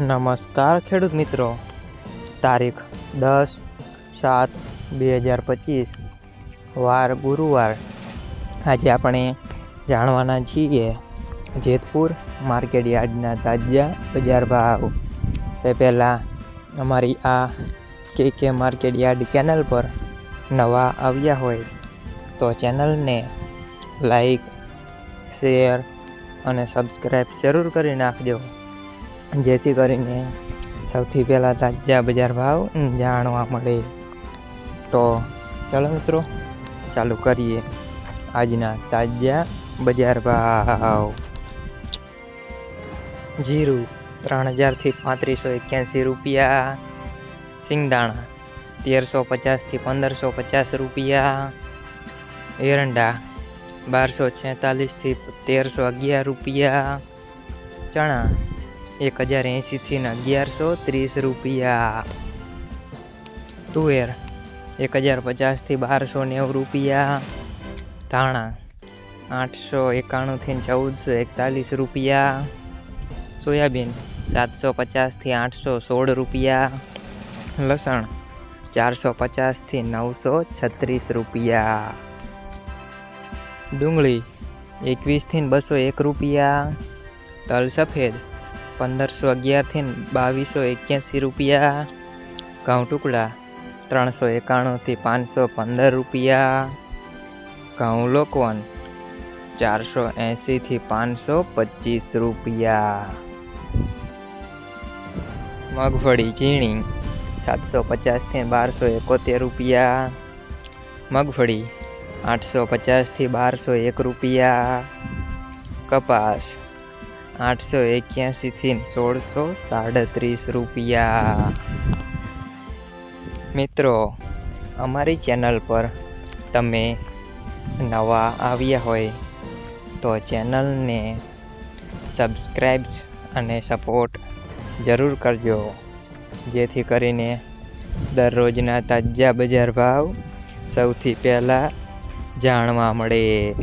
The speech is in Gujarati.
નમસ્કાર ખેડૂત મિત્રો. તારીખ દસ સાત બે હજાર પચીસ, વાર ગુરુવાર. આજે આપણે જાણવાના છીએ જેતપુર માર્કેટ યાર્ડના તાજા બજાર ભાવ. તે પહેલાં અમારી આ કે કે માર્કેટ યાર્ડ ચેનલ પર નવા આવ્યા હોય તો ચેનલને લાઈક, શેર અને સબસ્ક્રાઈબ જરૂર કરી નાખજો. જેથી કરીને સૌથી પહેલાં તાજા બજાર ભાવ જાણવા મળે. તો ચાલો મિત્રો, ચાલુ કરીએ આજના તાજા બજાર ભાવ. જીરું ત્રણ હજારથી પાંત્રીસો એક્યાસી રૂપિયા, સિંગદાણા તેરસો પચાસથી પંદરસો પચાસ રૂપિયા, એરંડા બારસો છેતાલીસથી તેરસો અગિયાર રૂપિયા, ચણા એક હજાર એંશીથી અગિયારસો ત્રીસ રૂપિયા. તુવેર, એક હજાર પચાસથી બારસો નેવું રૂપિયા. ધાણા, આઠસો એકાણુંથી ચૌદસો એકતાલીસ રૂપિયા. સોયાબીન, સાતસો પચાસથી આઠસો સોળ રૂપિયા. લસણ, ચારસો પચાસથી નવસો છત્રીસ રૂપિયા. ડુંગળી એકવીસથી બસો એક રૂપિયા. તલ સફેદ પંદરસો અગિયારથી બાવીસો એક્યાસી રૂપિયા. ઘઉં ટુકડા ત્રણસો એકાણુંથી પાંચસો પંદર રૂપિયા. ઘઉં લોકવન ચારસો એંશીથી પાંચસો પચીસ રૂપિયા. મગફળી ઝીણી સાતસો પચાસથી બારસો એકોતેર રૂપિયા. મગફળી આઠસો પચાસથી બારસો એક રૂપિયા. કપાસ આઠસો એક્યાસીથી સોળસો સાડત્રીસ રૂપિયા. મિત્રો, અમારી ચેનલ પર તમે નવા આવ્યા હોય તો ચેનલને સબસ્ક્રાઈબ્સ અને સપોર્ટ જરૂર કરજો. જેથી કરીને દરરોજના તાજા બજાર ભાવ સૌથી પહેલાં જાણવા મળે.